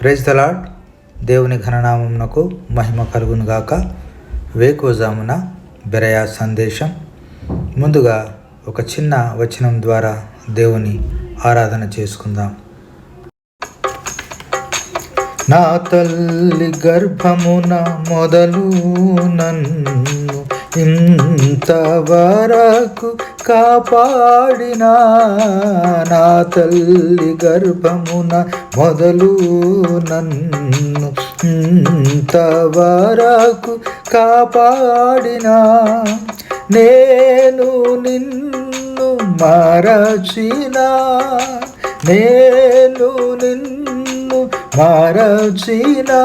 Praise the Lord దేవుని ఘననామమునకు మహిమ కలుగునుగాక. వేకువజామున బెరయా సందేశం. ముందుగా ఒక చిన్న వచనం ద్వారా దేవుని ఆరాధన చేసుకుందాం. నా తల్లి గర్భమున మొదలు నన్ను ఇంతవరకు కాపాడిన నా తల్లి గర్భమున మొదలు నన్ను ఇంతవరకు కాపాడిన నేను నిన్ను మరచిన నేను నిన్ను మరచినా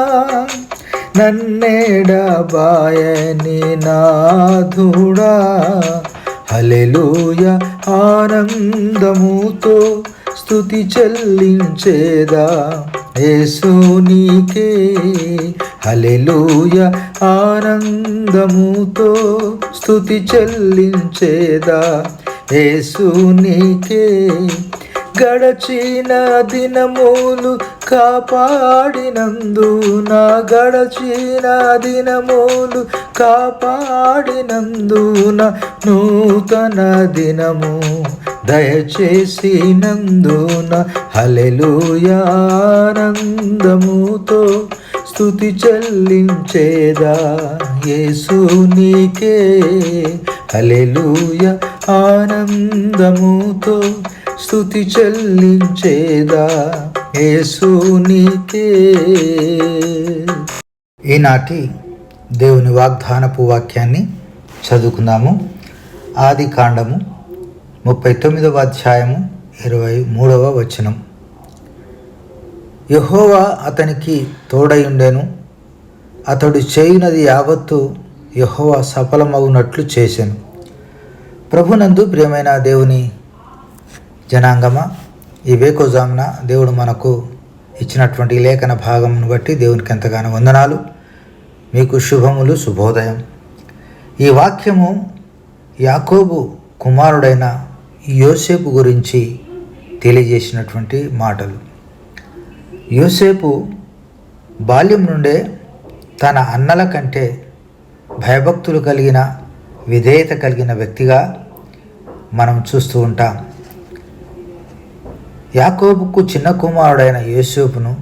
నన్నేడబాయని నాధుడా హలెలూయ ఆనందముతో స్థుతి చెల్లించేదా యేసు నీకే. హలెలూయ ఆనందముతో స్థుతి చెల్లించేదా యేసు గడచిన దినములు కాపాడినందు నా గడచిన దినములు కాపాడినందు నా నూతన దినము దయచేసినందున హలెలుయానందముతో స్థుతి చెల్లించేదా యేసు నీకే హలెలూయ ఆనందముతో స్థుతి చెల్లించేదా యేసు ఈనాటి దేవుని వాగ్దానపు వాక్యాన్ని చదువుకుందాము. ఆది కాండము ముప్పై తొమ్మిదవ అధ్యాయము ఇరవై మూడవ వచనం. యహోవా అతనికి తోడయుండెను అతడు చేయునది యావత్తు యహోవా సఫలమవునట్లు చేశాను ప్రభునందు ప్రియమైన దేవుని జనాంగమ ఈ వేకోజామున దేవుడు మనకు ఇచ్చినటువంటి లేఖన భాగంను బట్టి దేవునికి ఎంతగానో వందనాలు. మీకు శుభములు శుభోదయం. ఈ వాక్యము యాకోబు కుమారుడైన యోసేపు గురించి తెలియజేసినటువంటి మాటలు. యోసేపు బాల్యం నుండే తన అన్నల కంటే భయభక్తులు కలిగిన విధేయత కలిగిన వ్యక్తిగా మనం చూస్తూ ఉంటాం. యాకోబుకు చిన్న కుమారుడైన యోసేపును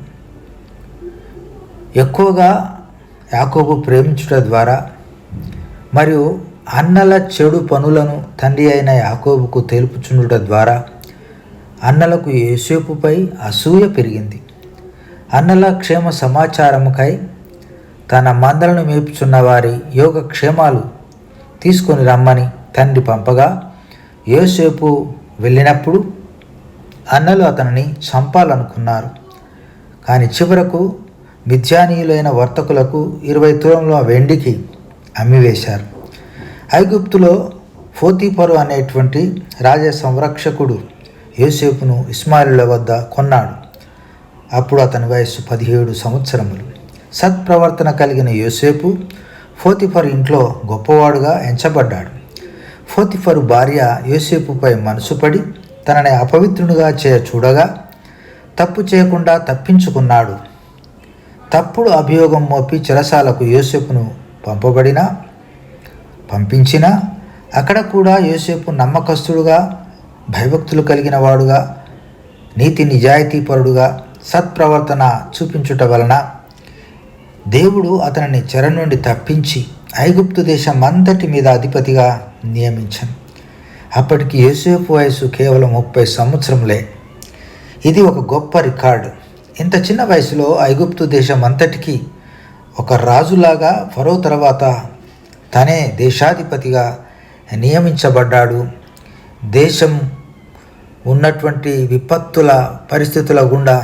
ఎక్కువగా యాకోబు ప్రేమించుట ద్వారా మరియు అన్నల చెడు పనులను తండ్రి అయిన యాకోబుకు తెలుపుచుండుట ద్వారా అన్నలకు యేసేపుపై అసూయ పెరిగింది. అన్నల క్షేమ సమాచారముకై తన మందలను మేపుచున్న వారి యోగక్షేమాలు తీసుకొని రమ్మని తండ్రి పంపగా యోసేపు వెళ్ళినప్పుడు అన్నలు అతనిని చంపాలనుకున్నారు. కానీ చివరకు మిథ్యానీయులైన వర్తకులకు ఇరవై తులంలో వెండికి అమ్మివేశారు. ఐగుప్తులో ఫోతీపరు అనేటువంటి రాజ సంరక్షకుడు యోసేపును ఇస్మాయిలుల వద్ద కొన్నాడు. అప్పుడు అతని వయస్సు పదిహేడు సంవత్సరములు. సత్ప్రవర్తన కలిగిన యోసేపు ఫోతిఫర్ ఇంట్లో గొప్పవాడుగా ఎంచబడ్డాడు. ఫోతిఫరు భార్య యోసేపుపై మనసుపడి తనని అపవిత్రునిగా చేయ చూడగా తప్పు చేయకుండా తప్పించుకున్నాడు. తప్పుడు అభియోగం మోపి చెరసాలకు యోసేపును పంపబడినా పంపించినా అక్కడ కూడా యోసేపు నమ్మకస్తుడుగా భయభక్తులు కలిగిన వాడుగా నీతి నిజాయితీపరుడుగా సత్ప్రవర్తన చూపించుట వలన దేవుడు అతనిని చెర నుండి తప్పించి ఐగుప్తు దేశం అంతటి మీద అధిపతిగా నియమించాను. అప్పటికి యేసేపు వయసు కేవలం ముప్పై సంవత్సరంలే ఇది ఒక గొప్ప రికార్డు. ఇంత చిన్న వయసులో ఐగుప్తు దేశం అంతటికి ఒక రాజులాగా ఫరో తర్వాత తనే దేశాధిపతిగా నియమించబడ్డాడు. దేశం ఉన్నటువంటి విపత్తుల పరిస్థితుల గుండా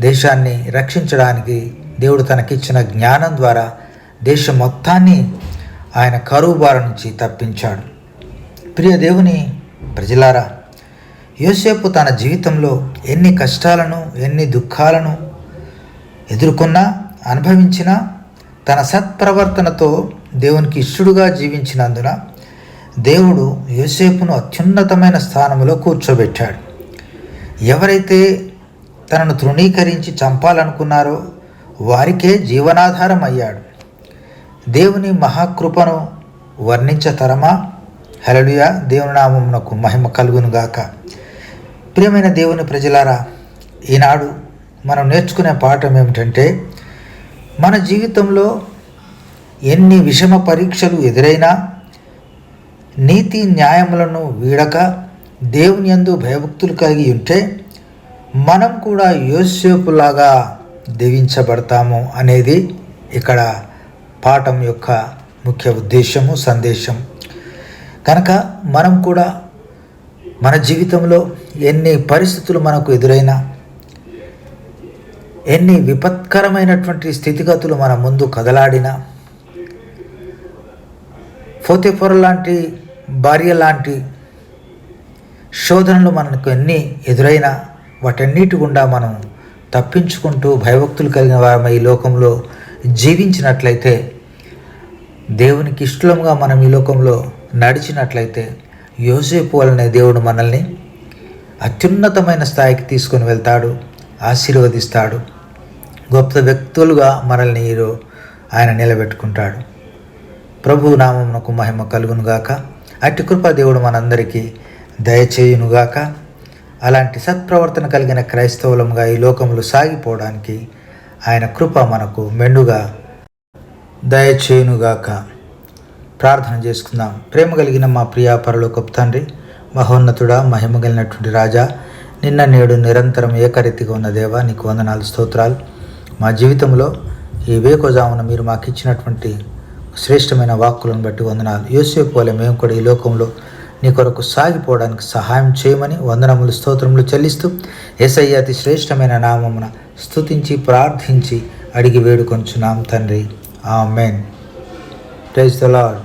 దేశాన్ని రక్షించడానికి దేవుడు తనకిచ్చిన జ్ఞానం ద్వారా దేశం మొత్తాన్ని ఆయన కరువు బారి నుంచి తప్పించాడు. ప్రియ దేవుని ప్రజలారా యోసేపు తన జీవితంలో ఎన్ని కష్టాలను ఎన్ని దుఃఖాలను ఎదుర్కొన్నా అనుభవించినా తన సత్ప్రవర్తనతో దేవునికి ఇష్టడుగా జీవించినందున దేవుడు యోసేపును అత్యున్నతమైన స్థానంలో కూర్చోబెట్టాడు. ఎవరైతే తనను తృణీకరించి చంపాలనుకున్నారో వారికే జీవనాధారం అయ్యాడు దేవుని మహాకృపను వర్ణించతరమా హలలుయ దేవుని నామమునకు మహిమ కలుగునుగాక ప్రియమైన దేవుని ప్రజలారా ఈనాడు మనం నేర్చుకునే పాఠం ఏమిటంటే మన జీవితంలో ఎన్ని విషమ పరీక్షలు ఎదురైనా నీతి న్యాయములను వీడక దేవుని యందు భయభక్తులు కలిగి ఉంటే మనం కూడా యోసేపులాగా దీవించబడతాము అనేది ఇక్కడ పాఠం యొక్క ముఖ్య ఉద్దేశము సందేశం కనుక మనం కూడా మన జీవితంలో ఎన్ని పరిస్థితులు మనకు ఎదురైనా ఎన్ని విపత్కరమైనటువంటి స్థితిగతులు మన ముందు కదలాడినా ఫోతేపొర లాంటి భార్య లాంటి శోధనలు మనకు ఎన్ని ఎదురైనా వాటన్నిటి గుండా మనం తప్పించుకుంటూ భయభక్తులు కలిగిన వారమై ఈ లోకంలో జీవించినట్లయితే దేవునికి ఇష్టంగా మనం ఈ లోకంలో నడిచినట్లయితే యోసేపు వలనే దేవుడు మనల్ని అత్యున్నతమైన స్థాయికి తీసుకొని వెళ్తాడు ఆశీర్వదిస్తాడు గొప్ప వ్యక్తులుగా మనల్ని ఈరో ఆయన నిలబెట్టుకుంటాడు. ప్రభు నామమునకు మహిమ కలుగునుగాక. అట్టి కృప దేవుడు మనందరికీ దయచేయునుగాక. అలాంటి సత్ప్రవర్తన కలిగిన క్రైస్తవులంగా ఈ లోకంలో సాగిపోవడానికి ఆయన కృప మనకు మెండుగా దయచేయునుగాక. ప్రార్థన చేసుకుందాం. ప్రేమ కలిగిన మా ప్రియా పరలోకపు తండ్రి మహోన్నతుడా మహిమ కలిగినటువంటి రాజా నిన్న నేడు నిరంతరం ఏకరీతిగా ఉన్న దేవా నీకు వందనాలు స్తోత్రాలు. మా జీవితంలో ఈ వేకోజామున మీరు మాకు ఇచ్చినటువంటి శ్రేష్టమైన వాక్కులను బట్టి వందనాలు. యోసేపు వల్ల మేము కూడా ఈ లోకంలో నీ కొరకు సాగిపోవడానికి సహాయం చేయమని వందనములు స్తోత్రములు చెల్లిస్తూ ఎస్ఐ అతి శ్రేష్టమైన నామమున స్తుతించి ప్రార్థించి అడిగి వేడుకొంచున్నాం తండ్రి. ఆ మెయిన్ ప్రైజ్ ద లాడ్